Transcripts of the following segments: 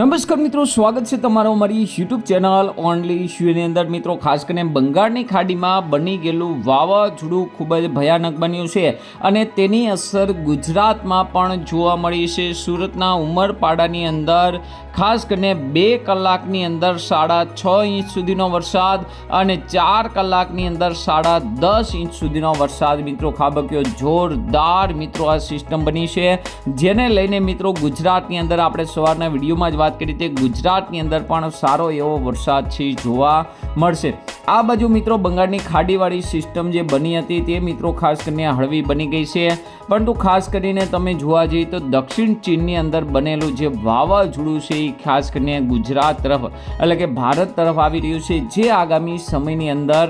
નમસ્કાર મિત્રો, સ્વાગત છે તમારો મારી યુટ્યુબ ચેનલ ઓનલી શ્યુની અંદર. મિત્રો, ખાસ કરીને બંગાળની ખાડીમાં બની ગયેલું વાવાઝોડું ખૂબ જ ભયાનક બન્યું છે અને તેની અસર ગુજરાતમાં પણ જોવા મળી છે. સુરતના ઉમરપાડાની અંદર, ખાસ કરીને બે કલાકની અંદર સાડા છ ઇંચ સુધીનો વરસાદ અને ચાર કલાકની અંદર સાડા દસ ઇંચ સુધીનો વરસાદ. મિત્રો, ખાબક્યો જોરદાર મિત્રો આ સિસ્ટમ બની છે. જેને લઈને મિત્રો ગુજરાતની અંદર આપણે સવારના વિડીયોમાં જ વાત કરી તે ગુજરાતની અંદર પણ સારો એવો વરસાદ છે જોવા મળશે. આ બાજુ મિત્રો બંગાળની ખાડીવાળી સિસ્ટમ જે બની હતી તે મિત્રો ખાસ કરીને હળવી બની ગઈ છે. પરંતુ ખાસ કરીને તમે જોવા જઈએ તો દક્ષિણ ચીનની અંદર બનેલું જે વાવાઝોડું છે એ ખાસ કરીને ગુજરાત તરફ, એટલે કે ભારત તરફ આવી રહ્યું છે. જે આગામી સમયની અંદર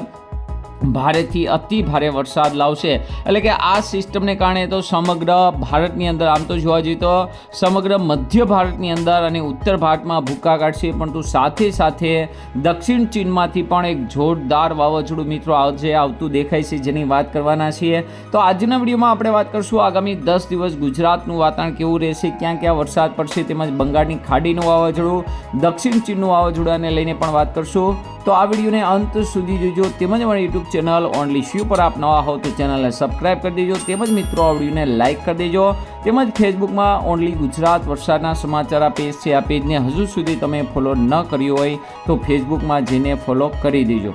ભારેથી અતિ ભારે વરસાદ લાવશે. એટલે કે આ સિસ્ટમને કારણે તો સમગ્ર ભારતની અંદર, આમ તો જોવા જઈએ તો સમગ્ર મધ્ય ભારતની અંદર અને ઉત્તર ભારતમાં ભૂક્કા કાઢશે, પરંતુ સાથે સાથે દક્ષિણ ચીનમાંથી પણ એક જોરદાર વાવાઝોડું મિત્રો આવશે આવતું દેખાય છે, જેની વાત કરવાના છીએ. તો આજના વિડીયોમાં આપણે વાત કરશું આગામી દસ દિવસ ગુજરાતનું વાતાવરણ કેવું રહેશે, ક્યાં ક્યાં વરસાદ પડશે, તેમજ બંગાળની ખાડીનું વાવાઝોડું, દક્ષિણ ચીનનું વાવાઝોડાને લઈને પણ વાત કરશું. તો આ વિડીયોને અંત સુધી જોજો, તેમજ અમારી યુટ્યુબ ચેનલ ઓનલી શ્યુ પર આપ નવા હો તો ચેનલને સબસ્ક્રાઇબ કરી દેજો. તેમજ મિત્રો, આ વિડીયોને લાઇક કરી દેજો. તેમજ ફેસબુકમાં ઓનલી ગુજરાત વરસાદના સમાચાર આ પેજ છે આ પેજને હજુ સુધી તમે ફોલો ન કર્યો હોય તો ફેસબુકમાં જઈને ફોલો કરી દેજો.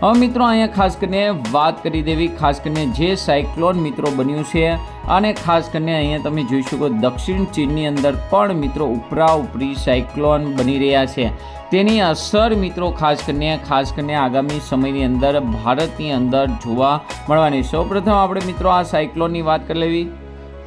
હવે મિત્રો, અહીંયા ખાસ કરીને વાત કરી દેવી, ખાસ કરીને જે સાયક્લોન મિત્રો બન્યું છે અને ખાસ કરીને અહીંયા તમે જોઈ શકો દક્ષિણ ચીનની અંદર પણ મિત્રો ઉપરા ઉપરી સાયક્લોન બની રહ્યા છે. તેની અસર મિત્રો ખાસ કરીને ખાસ કરીને આગામી સમયની અંદર ભારતની અંદર જોવા મળવાની સૌપ્રથમ આપણે મિત્રો આ સાયક્લોનની વાત કરી લેવી.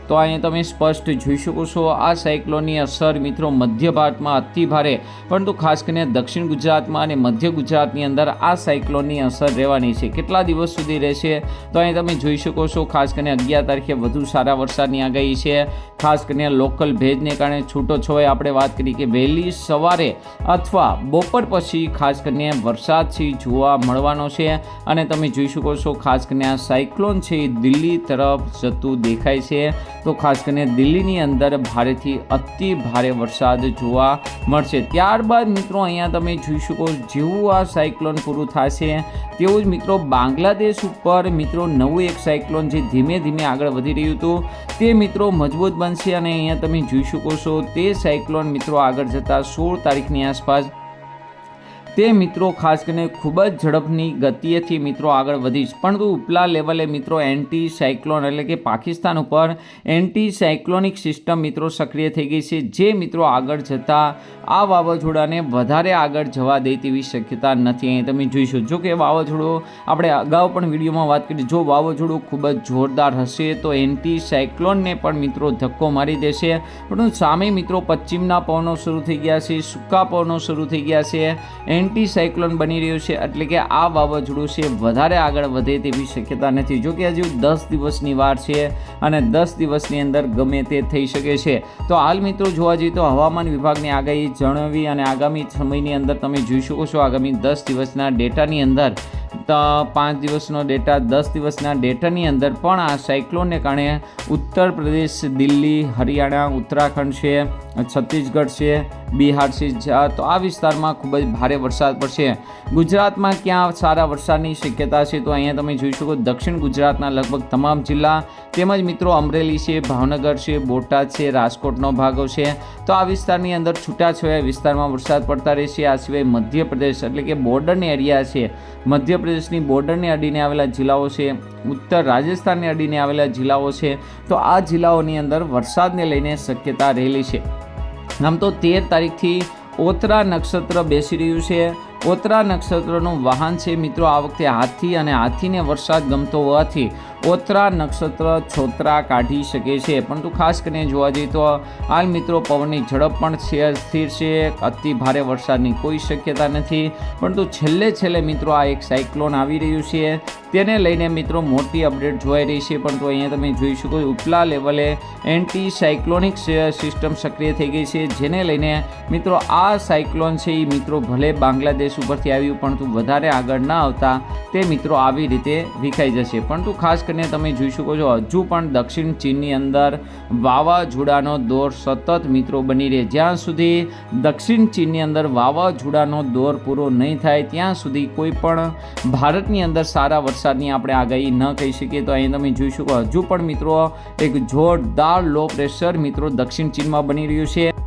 તો અહીંયા તમે સ્પષ્ટ જોઈ શકો છો. આ સાયક્લોનની અસર મિત્રો મધ્ય ભારતમાં અતિ ભારે, પરંતુ ખાસ કરીને દક્ષિણ ગુજરાતમાં અને મધ્ય ગુજરાતની અંદર આ સાયક્લોનની અસર રહેવાની છે. કેટલા દિવસ સુધી રહેશે તો અહીં તમે જોઈ શકો છો, ખાસ કરીને અગિયાર તારીખે વધુ સારા વરસાદની આગાહી છે. ખાસ કરીને લોકલ ભેજને કારણે છૂટો છવાય આપણે વાત કરી કે વહેલી સવારે અથવા બપોર પછી ખાસ કરીને વરસાદ છે જોવા મળવાનો છે. અને તમે જોઈ શકો છો, ખાસ કરીને આ સાયક્લોન છે દિલ્હી તરફ જતું દેખાય છે. તો ખાસ કરીને દિલ્હીની અંદર ભારેથી અતિ ભારે વરસાદ જોવા મળશે. ત્યારબાદ મિત્રો અહીંયા તમે જોઈ શકો જેવું આ સાયક્લોન પૂરું થશે, તેવું જ મિત્રો બાંગ્લાદેશ ઉપર મિત્રો નવું એક સાયક્લોન જે ધીમે ધીમે આગળ વધી રહ્યું હતું, તે મિત્રો મજબૂત બનશે અને અહીંયા તમે જોઈ શકો છો તે સાયક્લોન મિત્રો આગળ જતાં સોળ તારીખની આસપાસ તે મિત્રો ખાસ કરીને ખૂબ જ ઝડપની ગતિએથી મિત્રો આગળ વધીશ. પરંતુ ઉપલા લેવલે મિત્રો એન્ટી સાયક્લોન એટલે કે પાકિસ્તાન ઉપર એન્ટી સાયક્લોનિક સિસ્ટમ મિત્રો સક્રિય થઈ ગઈ છે. જે મિત્રો આગળ જતાં આ વાવાઝોડાને વધારે આગળ જવા દે તેવી શક્યતા નથી. અહીં તમે જોઈશો, જો કે વાવાઝોડું, આપણે અગાઉ પણ વિડીયોમાં વાત કરી, જો વાવાઝોડું ખૂબ જ જોરદાર હશે તો એન્ટી સાયક્લોનને પણ મિત્રો ધક્કો મારી દેશે. પરંતુ સામે મિત્રો પશ્ચિમના પવનો શરૂ થઈ ગયા છે, સૂકા પવનો શરૂ થઈ ગયા છે. એન્ટી સાયક્લોન બની રહ્યું છે, એટલે કે આ વાવાઝોડું છે, વધારે આગળ વધે તેવી શક્યતા નથી. જો કે હજુ દસ દિવસની વાર છે અને દસ દિવસની અંદર ગમે તે થઈ શકે છે. તો હાલ મિત્રો જોવા જઈએ તો હવામાન વિભાગની આગાહી જણાવી અને આગામી સમયની અંદર તમે જોઈ શકો છો, આગામી દસ દિવસના ડેટાની અંદર તો પાંચ દિવસનો ડેટા, દસ દિવસના ડેટાની અંદર પણ આ સાયક્લોનને કારણે ઉત્તર પ્રદેશ, દિલ્હી, હરિયાણા, ઉત્તરાખંડ છે, છત્તીસગઢ છે, બિહાર છે તો આ વિસ્તારમાં ખૂબ જ ભારે વરસાદ પડશે. ગુજરાતમાં ક્યાં સારા વરસાદની શક્યતા છે તો અહીંયા તમે જોઈ શકો દક્ષિણ ગુજરાતના લગભગ તમામ જિલ્લા તેમજ મિત્રો અમરેલી છે, ભાવનગર છે, બોટાદ છે, રાજકોટનો ભાગો છે. તો આ વિસ્તારની અંદર છૂટાછવાયા વિસ્તારમાં વરસાદ પડતા રહેશે. આ સિવાય મધ્યપ્રદેશ એટલે કે બોર્ડરની એરિયા છે. મધ્યપ્રદેશની બોર્ડરને અડીને આવેલા જિલ્લાઓ છે, ઉત્તર રાજસ્થાનને અડીને આવેલા જિલ્લાઓ છે, તો આ જિલ્લાઓની અંદર વરસાદને લઈને શક્યતા રહેલી છે. આમ તો તેર તારીખથી ઓતરા નક્ષત્ર બેસી રહ્યું છે. ઓતરા નક્ષત્રનું વાહન છે, મિત્રો, આ વખતે હાથી અને હાથીને વરસાદ ગમતો હોવાથી ઓતરા નક્ષત્ર છોતરા કાઢી શકે છે. પરંતુ ખાસ કરીને જોવા જઈએ તો હાલ મિત્રો પવનની ઝડપ પણ સ્થિર છે. અતિ ભારે વરસાદની કોઈ શક્યતા નથી. પરંતુ છેલ્લે છેલ્લે મિત્રો આ એક સાયક્લોન આવી રહ્યું છે. તેને લઈને મિત્રો મોટી અપડેટ જોવાઈ રહી છે પરંતુ અહીંયા તમે જોઈ શકો ઉપલા લેવલે એન્ટી સાયક્લોનિક સિસ્ટમ સક્રિય થઈ ગઈ છે, જેને લઈને મિત્રો આ સાયક્લોન છે એ મિત્રો ભલે બાંગ્લાદેશ ઉપરથી આવ્યું પરંતુ વધારે આગળ ના આવતા તે મિત્રો આવી રીતે વિખાઈ જશે. પરંતુ ખાસ કરીને તમે જોઈ શકો છો, હજુ પણ દક્ષિણ ચીનની અંદર વાવાઝોડાનો દોર સતત મિત્રો બની રહે. જ્યાં સુધી દક્ષિણ ચીનની અંદર વાવાઝોડાનો દોર પૂરો નહીં થાય, ત્યાં સુધી કોઈ પણ ભારતની અંદર સારા વરસાદની આપણે આગાહી ન કહી શકીએ, તો અહીં તમે જોઈ શકો હજુ પણ મિત્રો એક જોરદાર લો પ્રેશર મિત્રો દક્ષિણ ચીનમાં બની રહ્યું છે.